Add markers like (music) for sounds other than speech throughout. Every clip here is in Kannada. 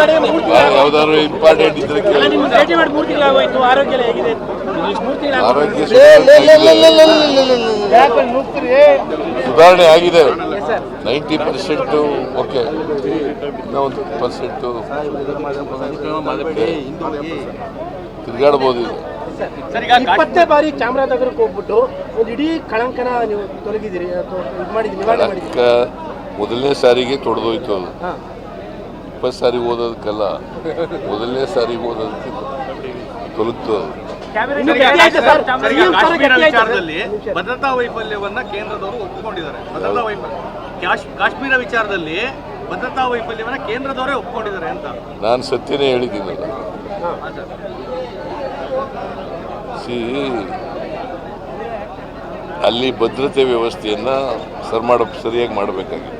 ಯಾವ್ದಾದ್ರು ಇಂಪಾರ್ಟೆಂಟ್ ಇದ್ರೆ ಆರೋಗ್ಯ ಸುಧಾರಣೆ ಆಗಿದೆ. ಸರ್ ನೈಂಟಿ ಪರ್ಸೆಂಟು ಓಕೆ ಇನ್ನೂ ಒಂದು ಪರ್ಸೆಂಟು ತಿರುಗಾಡ್ಬೋದು ಇದು. ಇಪ್ಪತ್ತೇ ಬಾರಿ ಚಾಮರಾಜನಗರಕ್ಕೆ ಹೋಗ್ಬಿಟ್ಟು ಒಂದು ಇಡೀ ಕಳಂಕನ ನೀವು ತೊಲಗಿದಿರಿ ಅಥವಾ ಇದು ಮಾಡಿದ್ರಿ ಮೊದಲನೇ ಸಾರಿಗೆ ತೊಡೆದೋಯ್ತು ಅದು. ಇಪ್ಪತ್ತು ಸಾರಿ ಓದೋದಕ್ಕಲ್ಲ ಮೊದಲನೇ ಸಾರಿ ಓದೋದಕ್ಕೆ ತೊಲಗ್ತದೆ? ವಿಚಾರದಲ್ಲಿ ಭದ್ರತಾ ವೈಫಲ್ಯವನ್ನ ಕೇಂದ್ರದವರು ಒಪ್ಪಿಕೊಂಡಿದ್ದಾರೆ ಭದ್ರತಾ ವೈಫಲ್ಯ ಕಾಶ್- ಕಾಶ್ಮೀರ ವಿಚಾರದಲ್ಲಿ ಭದ್ರತಾ ವೈಫಲ್ಯವನ್ನ ಕೇಂದ್ರದವರೇ ಒಪ್ಪಿಕೊಂಡಿದ್ದಾರೆ ಅಂತ ನಾನು ಸತ್ಯನೇ ಹೇಳಿದ್ದೀನಲ್ಲ ಹಾಂ. ಹಾ, ಸರ್. ಸಿ ಅಲ್ಲಿ ಭದ್ರತೆ ವ್ಯವಸ್ಥೆಯನ್ನ ಸರ್ ಮಾಡ ಸರಿಯಾಗಿ ಮಾಡಬೇಕಾಗಿತ್ತು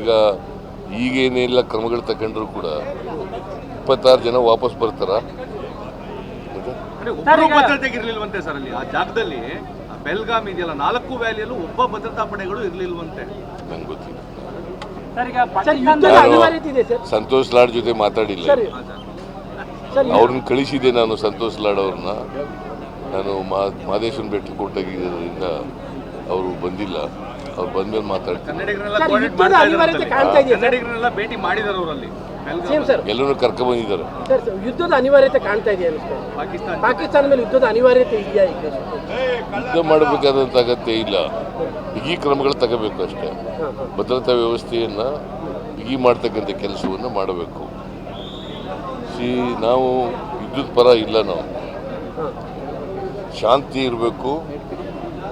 ಈಗ ಈಗೇನೆಲ್ಲ ಕ್ರಮಗಳು ತಗೊಂಡ್ರು ಕೂಡ ಇಪ್ಪತ್ತಾರು ಜನ ವಾಪಸ್ ಬರ್ತಾರ. ಇರ್ಲಿಲ್ವಂತೆ ಸರ್ ಅಲ್ಲಿ. ಆ ಜಾಗದಲ್ಲಿ ಆ ಬೆಲ್ಗಾಮ್ ಇದೆಯಲ್ಲ ನಾಲ್ಕು ವ್ಯಾಲಿಯಲ್ಲೂ ಒಬ್ಬ ಭದ್ರತಾ ಪಡೆಗಳು ಇರಲಿಲ್ವಂತೆ. ನಂಗೆ ಗೊತ್ತಿಲ್ಲ. ಸಂತೋಷ್ ಲಾಡ್ ಜೊತೆ ಮಾತಾಡಿಲ್ಲ. ಸರ್. ಸರ್. ಅವ್ರನ್ನ ಕಳಿಸಿದೆ ನಾನು ಸಂತೋಷ್ ಲಾಡ್ ಅವ್ರನ್ನ. ನಾನು ಮಾ ಭೇಟಿ ಕೊಟ್ಟಾಗಿದ್ದರಿಂದ ಅವರು ಬಂದಿಲ್ಲ ಅವ್ರು ಬಂದ ಮೇಲೆ ಮಾತಾಡ್ತಾರೆ ಭೇಟಿ ಮಾಡಿದಾರೆ ಅವರಲ್ಲಿ. ಎಲ್ಲರೂ ಕರ್ಕೊಂಡ್ಬಂದಿದ್ದಾರೆ ಸರ್ ಸರ್, ಯುದ್ಧದ ಅನಿವಾರ್ಯತೆ ಕಾಣ್ತಾ ಇದೆ ಪಾಕಿಸ್ತಾನ. ಪಾಕಿಸ್ತಾನ ಮೇಲೆ ಯುದ್ಧದ ಅನಿವಾರ್ಯತೆ ಇದೆಯಾ ಈಗ? ಯುದ್ಧ ಮಾಡಬೇಕಾದಂತ ಅಗತ್ಯ ಇಲ್ಲ. ಬಿಗಿ ಕ್ರಮಗಳು ತಗೋಬೇಕು ಅಷ್ಟೇ. ಭದ್ರತಾ ವ್ಯವಸ್ಥೆಯನ್ನು ಬಿಗಿ ಮಾಡ್ತಕ್ಕಂಥ ಕೆಲಸವನ್ನು ಮಾಡಬೇಕು. ಸಿ ನಾವು ಯುದ್ಧದ ಪರ ಇಲ್ಲ ನಾವು. ಶಾಂತಿ ಇರಬೇಕು.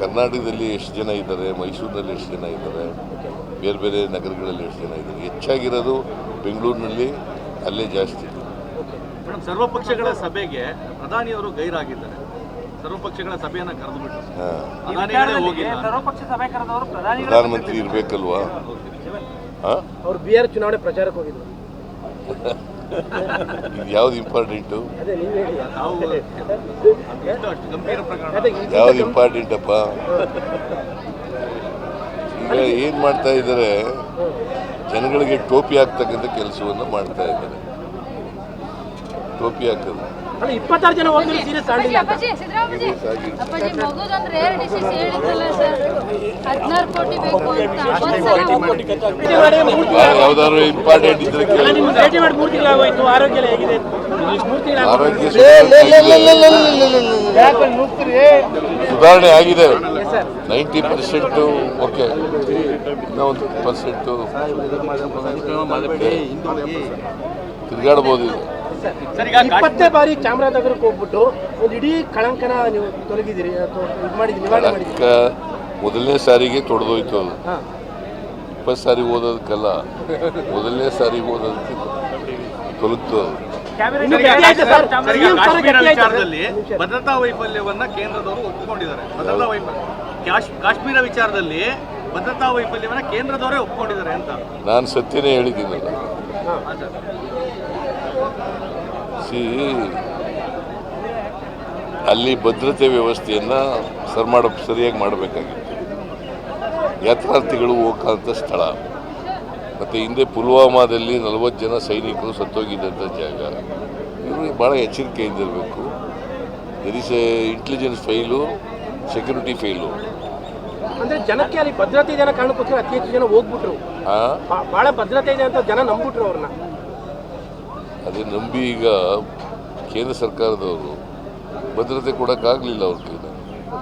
ಕರ್ನಾಟಕದಲ್ಲಿ ಎಷ್ಟು ಜನ ಇದ್ದಾರೆ ಮೈಸೂರಿನಲ್ಲಿ ಎಷ್ಟು ಜನ ಇದ್ದಾರೆ ಬೇರೆ ಬೇರೆ ನಗರಗಳಲ್ಲಿ ಎಷ್ಟು ಜನ ಇದ್ದಾರೆ ಹೆಚ್ಚಾಗಿರೋದು ಬೆಂಗಳೂರಿನಲ್ಲಿ ಅಲ್ಲೇ ಜಾಸ್ತಿ. ಮೇಡಮ್ ಸರ್ವಪಕ್ಷಗಳ ಸಭೆಗೆ ಪ್ರಧಾನಿಯವರು ಗೈರಾಗಿದ್ದಾರೆ. ಸರ್ವಪಕ್ಷಗಳ ಸಭೆಯನ್ನು ಸಭೆಯನ್ನ ಕರೆದುಬಿಟ್ಟು ಪ್ರಧಾನಿಗಳೇ ಹೋಗಿಲ್ಲ. ಸರ್ವಪಕ್ಷ ಸಭೆ ಕರೆದವರು ಪ್ರಧಾನಮಂತ್ರಿ ಇರಬೇಕಲ್ವಾ? ಅವರು ಅವ್ರು ಬಿಹಾರ್ ಚುನಾವಣೆ ಪ್ರಚಾರಕ್ಕೆ ಹೋಗಿದ್ರು. (laughs) ಇದು ಯಾವ್ದು ಇಂಪಾರ್ಟೆಂಟು? ಅದೇ ನೀವು ಹೇಳಿ. ನಾವು ಎಷ್ಟು ಗಂಭೀರ ಪ್ರಕರಣ. ಅದೇ ಯಾವ್ದು ಇಂಪಾರ್ಟೆಂಟ್ ಇಂಪಾರ್ಟೆಂಟಪ್ಪ? ಈಗ ಏನು ಮಾಡ್ತಾ ಇದ್ದಾರೆ? ಜನಗಳಿಗೆ ಟೋಪಿ ಹಾಕ್ತಕ್ಕಂಥ ಕೆಲಸವನ್ನು ಮಾಡ್ತಾ ಇದ್ದಾರೆ. ಟೋಪಿ ಹಾಕೋದು. ಅಲ್ಲ ಇಪ್ಪತ್ತಾರು ಜನ ಹೋಗಿದ್ರು ಸೀರಿಯಸ್ ಅಪ್ಪಾಜಿ ಆಗಿಲ್ಲ ಅಪ್ಪಾಜಿ ಸಿದ್ದರಾಮಯ್ಯ ಅಪ್ಪಾಜಿ ಮಗುದಂದ್ರೆ ಏರ್ ಡಿಸೀಸ್ ಹೇಳಿದ್ರಲ್ಲ ಸರ್ ಹದಿನಾರು ಕೋಟಿ ಬೇಕು ಅಂತ ಒಂದ್ಸಲ ಭೇಟಿ ಮಾಡಿ ಮೂರು ತಿಂಗಳ ಯಾ- ಯಾವ್ದಾದ್ರು ಇಂಪಾರ್ಟೆಂಟ್ ಇದ್ರೆ ಕೇಳಿ ಭೇಟಿ ಮಾಡಿ ಮೂರು ಆರೋಗ್ಯ ಎಲ್ಲ ಹೇಗಿದೆ ಮೂರು ತಿಂಗಳ ಆರೋಗ್ಯ ಯಾಕೆ ನುಗ್ತೀರಿ ಸುಧಾರಣೆ ಆಗಿದೆ ಸರ್ ನೈಂಟಿ ಪರ್ಸೆಂಟು ಓಕೆ ಒಂದು ಪರ್ಸೆಂಟು ತಿರುಗಾಡ್ಬೋದು ಈಗ ಇಪ್ಪತ್ತೇ ಬಾರಿ ಚಾಮರಾಜನಗರಕ್ಕೆ ಹೋಗ್ಬಿಟ್ಟು ಒಂದು ಇಡೀ ಕಳಂಕನ ನೀವು ತೊಲಗಿದಿರಿ ಕಳಂಕ ಮೊದಲನೇ ಸಾರಿಗೆ ತೊಡೆದೋಯ್ತು ಅದು. ಇಪ್ಪತ್ತು ಸಾರಿ ಓದೋದಕ್ಕಲ್ಲ ಮೊದಲನೇ ಸಾರಿ ಓದೋದಕ್ಕೆ ತೊಲಗ್ತು ಅದು. ಭದ್ರತಾ ವೈಫಲ್ಯವನ್ನ ಕೇಂದ್ರದವರು ಒಪ್ಪಿಕೊಂಡಿದ್ದಾರೆ ಭದ್ರತಾ ವೈಫಲ್ಯ ಕಾಶ್- ಕಾಶ್ಮೀರ ವಿಚಾರದಲ್ಲಿ ಭದ್ರತಾ ವೈಫಲ್ಯವನ್ನ ಕೇಂದ್ರದವರೇ ಒಪ್ಪಿಕೊಂಡಿದ್ದಾರೆ ಅಂತ. ನಾನು ಸತ್ಯನೇ ಹೇಳಿದ್ದೀನಲ್ಲ. ಹಾಂ ಸಿ ಅಲ್ಲಿ ಭದ್ರತೆ ವ್ಯವಸ್ಥೆಯನ್ನು ಸರ್ ಮಾಡ ಸರಿಯಾಗಿ ಮಾಡಬೇಕಾಗಿತ್ತು. ಯಾತ್ರಾರ್ಥಿಗಳು ಹೋಗಂಥ ಸ್ಥಳ. ಮತ್ತು ಹಿಂದೆ ಪುಲ್ವಾಮಾದಲ್ಲಿ ನಲವತ್ತು ಜನ ಸೈನಿಕರು ಸತ್ತೋಗಿದ್ದಂಥ ಜಾಗ. ಇವರು ಭಾಳ ಎಚ್ಚರಿಕೆಯಿಂದ ಇರಬೇಕು. There is a intelligence file security file ಅಂದ್ರೆ ಜನಕ್ಕೆ ಅಲ್ಲಿ ಭದ್ರತೆ ಇದೆ ಅನ್ನೋ ಕಾರಣಕ್ಕೋಸ್ಕರ ಅತಿ ಹೆಚ್ಚು ಜನ ಹೋಗ್ಬಿಟ್ರು. ಬಹಳ ಭದ್ರತೆ ಇದೆ ಅಂತ ಜನ ನಂಬಿಟ್ರು ಅವ್ರನ್ನ. ಅದೇ ನಂಬಿ ಈಗ ಕೇಂದ್ರ ಸರ್ಕಾರದವರು ಭದ್ರತೆ ಕೊಡೋಕ್ಕಾಗಲಿಲ್ಲ ಅವ್ರ ಕೈಲಿ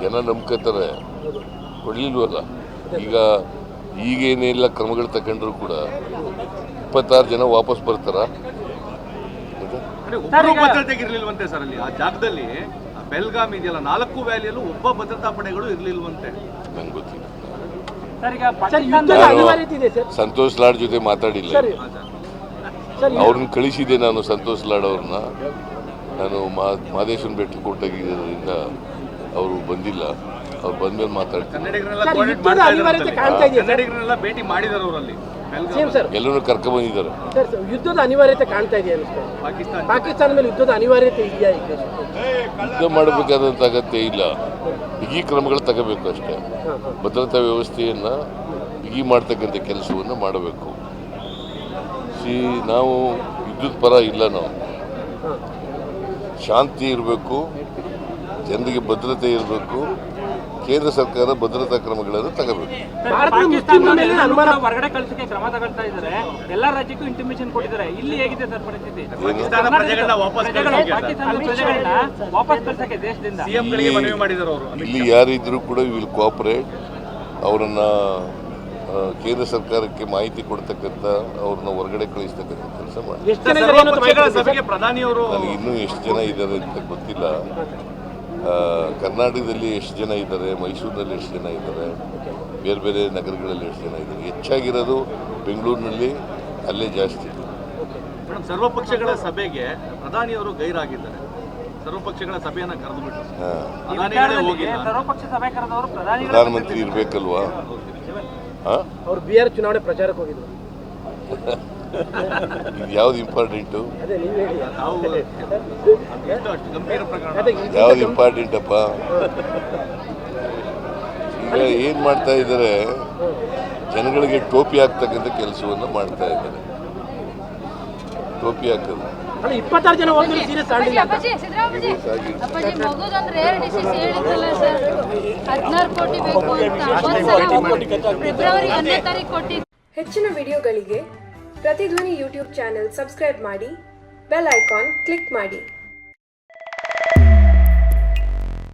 ಜನ ನಂಬ್ಕೋತಾರೆ ಕೊಡಲಿಲ್ವಲ್ಲ? ಈಗ ಈಗೇನೆಲ್ಲ ಕ್ರಮಗಳು ತಗೊಂಡ್ರು ಕೂಡ ಇಪ್ಪತ್ತಾರು ಜನ ವಾಪಸ್ ಬರ್ತಾರ? ಇರ್ಲಿಲ್ವಂತೆ ಸರ್ ಅಲ್ಲಿ. ಆ ಜಾಗದಲ್ಲಿ ಬೆಲ್ಗಾಮ್ ಇದೆಯಲ್ಲ ನಾಲ್ಕು ವ್ಯಾಲಿಯಲ್ಲೂ ಒಬ್ಬ ಭದ್ರತಾ ಪಡೆಗಳು ಇರಲಿಲ್ವಂತೆ. ನಂಗೆ ಗೊತ್ತಿಲ್ಲ. ಸರ್ ಈಗ ಸರ್ ಪಾಕಿಸ್ತಾನ ಯುದ್ಧದ ನಾನು ಸರ್. ಸಂತೋಷ್ ಲಾಡ್ ಜೊತೆ ಮಾತಾಡಿಲ್ಲ. ಅವ್ರನ್ನ ಕಳಿಸಿದೆ ನಾನು ಸಂತೋಷ್ ಲಾಡ್ ಅವ್ರನ್ನ. ನಾನು ಮಾ ಮಾದೇಶನ್ ಬೆಟ್ಟ ಕೊಟ್ಟಾಗಿದ್ದರಿಂದ ಅವರು ಬಂದಿಲ್ಲ. ಅವ್ರು ಬಂದ್ಮೇಲೆ ಮಾತಾಡ್ತಾರೆ ಭೇಟಿ ಎಲ್ಲರೂ ಕರ್ಕೊಂಡ್ಬಂದಿದ್ದಾರೆ ಸರ್ ಸರ್, ಯುದ್ಧದ ಅನಿವಾರ್ಯತೆ ಕಾಣ್ತಾ ಇದೆ ಪಾಕಿಸ್ತಾನ. ಪಾಕಿಸ್ತಾನ ಮೇಲೆ ಯುದ್ಧದ ಅನಿವಾರ್ಯತೆ ಇದೆಯಾ ಈಗ? ಯುದ್ಧ ಮಾಡಬೇಕಾದಂತ ಅಗತ್ಯ ಇಲ್ಲ. ಬಿಗಿ ಕ್ರಮಗಳು ತಗೋಬೇಕು ಅಷ್ಟೇ. ಭದ್ರತಾ ವ್ಯವಸ್ಥೆಯನ್ನು ಬಿಗಿ ಮಾಡ್ತಕ್ಕಂಥ ಕೆಲಸವನ್ನು ಮಾಡಬೇಕು. ಸಿ ನಾವು ವಿದ್ಯುತ್ ಪರ ಇಲ್ಲ ನಾವು. ಶಾಂತಿ ಇರಬೇಕು ಜನರಿಗೆ ಭದ್ರತೆ ಇರಬೇಕು ಕೇಂದ್ರ ಸರ್ಕಾರ ಭದ್ರತಾ ಕ್ರಮಗಳನ್ನು ತಗೋಬೇಕು. ಭಾರತದ ಮೇಲೆ ಅನುಮಾನ ಹೊರಗಡೆ ಕಳ್ಸಕ್ಕೆ ಕ್ರಮ ತಗೊಳ್ತಾ ಇದ್ದಾರೆ. ಎಲ್ಲಾ ರಾಜ್ಯಕ್ಕೂ ಇಂಟಿಮೇಷನ್ ಕೊಟ್ಟಿದ್ದಾರೆ. ಇಲ್ಲಿ ಹೇಗಿದೆ ಸರ್ ಪರಿಸ್ಥಿತಿ? ಪಾಕಿಸ್ತಾನ ಪ್ರಜೆಗಳನ್ನ ವಾಪಸ್ ಪ್ರಜೆಗಳು ಕಳ್ಸೋಕೆ ಪಾಕಿಸ್ತಾನದ ಪ್ರಜೆಗಳನ್ನ ವಾಪಸ್ ಕಳ್ಸಕ್ಕೆ ದೇಶದಿಂದ. ಸಿಎಂ ಗಳಿಗೆ ಮನವಿ ಮಾಡಿದಾರೆ ಅವರು. ಇಲ್ಲಿ ಯಾರಿದ್ರೂ ಕೂಡ ವಿಲ್ ಕೋಆಪರೇಟ್ ಅವರನ್ನು ಕೇಂದ್ರ ಸರ್ಕಾರಕ್ಕೆ ಮಾಹಿತಿ ಕೊಡ್ತಕ್ಕಂಥ ಅವ್ರನ್ನ ಹೊರಗಡೆ ಕಳಿಸ್ತಕ್ಕಂಥ ಕೆಲಸ ನನಗೆ ಇನ್ನೂ ಎಷ್ಟು ಜನ ಇದ್ದಾರೆ ಅಂತ ಗೊತ್ತಿಲ್ಲ. ಕರ್ನಾಟಕದಲ್ಲಿ ಎಷ್ಟು ಜನ ಇದ್ದಾರೆ ಮೈಸೂರಿನಲ್ಲಿ ಎಷ್ಟು ಜನ ಇದ್ದಾರೆ ಬೇರೆ ಬೇರೆ ನಗರಗಳಲ್ಲಿ ಎಷ್ಟು ಜನ ಇದ್ದಾರೆ. ಹೆಚ್ಚಾಗಿರೋದು ಬೆಂಗಳೂರಿನಲ್ಲಿ ಅಲ್ಲೇ ಜಾಸ್ತಿ. ಸರ್ವಪಕ್ಷಗಳ ಸರ್ವ ಪಕ್ಷಗಳ ಸಭೆಗೆ ಪ್ರಧಾನಿಯವರು ಗೈರಾಗಿದ್ದಾರೆ. ಸರ್ವಪಕ್ಷಗಳ ಸಭೆಯನ್ನು ಕರೆದು ಬಿಟ್ಟು ಪ್ರಧಾನಮಂತ್ರಿ ಇರಬೇಕಲ್ವಾ? ಅವ್ರು ಆರ್ ಚುನಾವಣೆ ಪ್ರಚಾರಕ್ಕೆ ಹೋಗಿದ್ರು. (laughs) ಇದು ಯಾವ್ದು ಇಂಪಾರ್ಟೆಂಟು ಯಾವ್ದು ಇಂಪಾರ್ಟೆಂಟ್ ಇಂಪಾರ್ಟೆಂಟಪ್ಪ ಈಗ ಏನು ಮಾಡ್ತಾ ಇದ್ದಾರೆ? ಜನಗಳಿಗೆ ಟೋಪಿ ಹಾಕ್ತಕ್ಕಂಥ ಕೆಲಸವನ್ನು ಮಾಡ್ತಾ ಇದ್ದಾರೆ. ಟೋಪಿ ಹಾಕೋದು ಇಪ್ಪತ್ತಾರು ಜನ ಹದಿನಾರು ಕೋಟಿ ಬೇಕು ಅಂತ ಒಂದ್ಸಲ ಫೆಬ್ರವರಿ ಒಂದನೇ ತಾರೀಕು ಕೊಟ್ಟಿದ್ದು ಹೆಚ್ಚಿನ ವಿಡಿಯೋಗಳಿಗೆ ಪ್ರತಿಧ್ವನಿ ಯೂಟ್ಯೂಬ್ ಚಾನೆಲ್ ಸಬ್ಸ್ಕ್ರೈಬ್ ಮಾಡಿ ಬೆಲ್ ಐಕಾನ್ ಕ್ಲಿಕ್ ಮಾಡಿ.